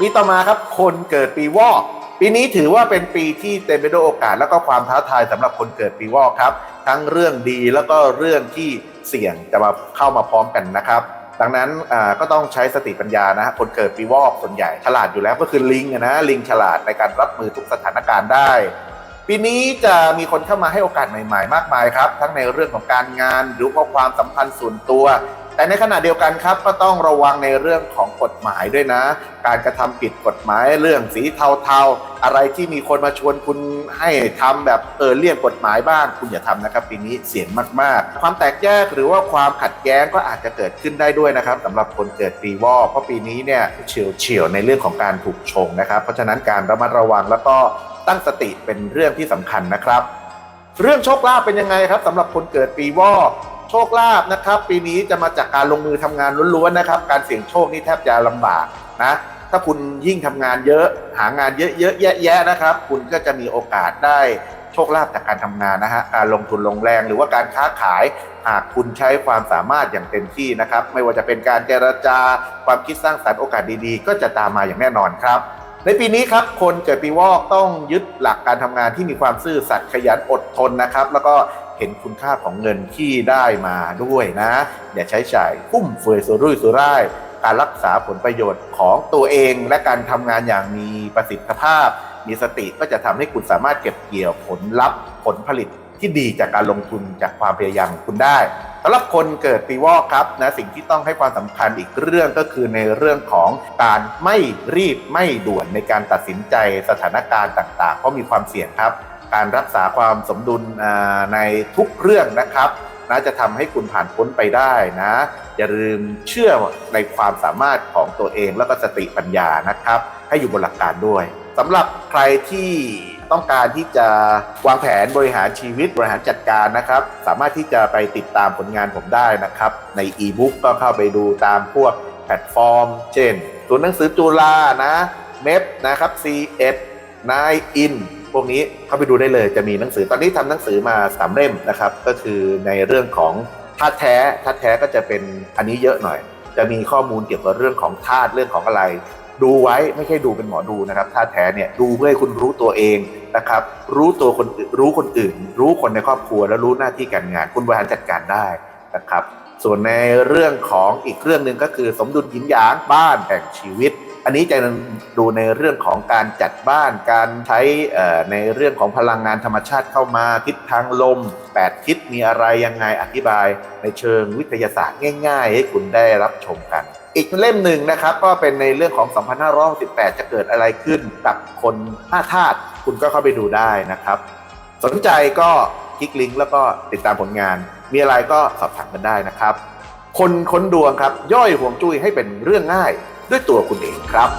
ปีต่อมาครับคนเกิดปีวอกปีนี้ถือว่าเป็นปีที่เต็มไปด้วยโอกาสแล้วก็ความท้าทายสำหรับคนเกิดปีวอกครับ ทั้งเรื่องดีแล้วก็เรื่องที่เสี่ยงจะมาเข้ามาพร้อมกันนะครับ ดังนั้นก็ต้องใช้สติปัญญานะคนเกิดปีวอกส่วนใหญ่ฉลาดอยู่แล้วก็คือลิงนะลิงฉลาดในการรับมือทุกสถานการณ์ได้ ปีนี้จะมีคนเข้ามาให้โอกาสใหม่ ๆ มากมายครับ ทั้งในเรื่องของการงานหรือว่าความสัมพันธ์ส่วนตัว แต่ในขณะเดียวกันครับก็ต้องระวังในเรื่องของกฎหมายด้วยนะ การกระทำผิดกฎหมายเรื่องสีเทาๆ อะไรที่มีคนมาชวนคุณให้ทำแบบเออเลี่ยงกฎหมายบ้าง คุณอย่าทำนะครับปีนี้เสี่ยงมากๆ ความแตกแยกหรือว่าความขัดแย้งก็อาจจะเกิดขึ้นได้ด้วยนะครับสำหรับคนเกิดปีวอกเพราะปีนี้เนี่ยเฉียวเฉียวในเรื่องของการถูกชงนะครับ เพราะฉะนั้นการระมัดระวังแล้วก็ตั้งสติเป็นเรื่องที่สำคัญนะครับ เรื่องโชคลาภเป็นยังไงครับสำหรับคนเกิดปีวอก โชคลาภนะครับ ปีนี้จะมาจากการลงมือทำงานล้วนๆนะครับ การเสี่ยงโชคนี่แทบจะลำบากนะถ้าคุณยิ่งทำงานเยอะหางานเยอะๆแยะๆนะครับ คุณก็จะมีโอกาสได้โชคลาภจากการทำงานนะฮะการลงทุนลงแรงหรือว่าการค้าขายหากคุณใช้ความสามารถอย่างเต็มที่นะครับ ไม่ว่าจะเป็นการเจรจาความคิดสร้างสรรค์โอกาสดีๆ ก็จะตามมาอย่างแน่นอนครับ ในปีนี้ครับคนเกิดปีวอกต้องยึดหลักการทำงานที่มีความซื่อสัตย์ขยันอดทนนะครับ แล้วก็ เห็นคุณค่าของเงินที่ได้มาด้วยนะ อย่าใช้จ่ายฟุ่มเฟือยสุรุ่ยสุร่ายการรักษาผลประโยชน์ของตัวเองและการทำงานอย่างมีประสิทธิภาพ มีสติก็จะทำให้คุณสามารถเก็บเกี่ยวผลลัพธ์ ผลผลิตที่ดีจากการลงทุนจากความพยายามคุณได้สำหรับคนเกิดปีวอกครับนะสิ่งที่ต้องให้ความสำคัญอีกเรื่องก็คือในเรื่องของการไม่รีบไม่ด่วนในการตัดสินใจสถานการณ์ต่าง ๆ เพราะมีความเสี่ยงครับ การรักษาความสมดุลในทุกเรื่องนะครับนะจะทำให้คุณผ่านพ้นไปได้นะ อย่าลืมเชื่อในความสามารถของตัวเองแล้วก็สติปัญญานะครับ ให้อยู่บนหลักการด้วยสำหรับใครที่ต้องการที่จะวางแผนบริหารชีวิตบริหารจัดการนะครับ สามารถที่จะไปติดตามผลงานผมได้นะครับ ในอีบุ๊กก็เข้าไปดูตามพวกแพลตฟอร์ม เช่นศูนหนังสือจุฬานะเมฟนะครับ C1 นายอิน วกนี้เข้าไปดูได้เลยจะมีหนังสือตอนนี้ทำหนังสือมาสามเล่มนะครับ ก็คือในเรื่องของธาตุแท้ธาตุแท้ก็จะเป็นอันนี้เยอะหน่อย จะมีข้อมูลเกี่ยวกับเรื่องของธาตุเรื่องของอะไร ดูไว้ไม่ใช่ดูเป็นหมอดูนะครับธาตุแท้เนี่ยดูเพื่อให้คุณรู้ตัวเองนะครับ รู้ตัวคนรู้คนอื่น รู้คนในครอบครัวแล้วรู้หน้าที่การงาน คุณบริหารจัดการได้นะครับ ส่วนในเรื่องของอีกเรื่องหนึ่งก็คือสมดุลหยินหยางบ้านแห่งชีวิต อันนี้จะดูในเรื่องของการจัดบ้านการใช้ในเรื่องของพลังงานธรรมชาติเข้ามาทิศทางลม 8 ทิศมีอะไรยังไงอธิบาย ในเชิงวิทยาศาสตร์ง่าย ๆ ให้คุณได้รับชมกัน อีกเล่มหนึ่งนะครับ ก็เป็นในเรื่องของ 2568จะเกิดอะไรขึ้นกับคน5ธาตุคุณก็เข้าไปดูได้นะครับ สนใจก็คลิกลิงก์แล้วก็ติดตามผลงาน มีอะไรก็สอบถามกันได้นะครับ คนค้นดวงครับ ย่อยห่วงจุ้ยให้เป็นเรื่องง่าย ด้วยตัวคุณเองครับ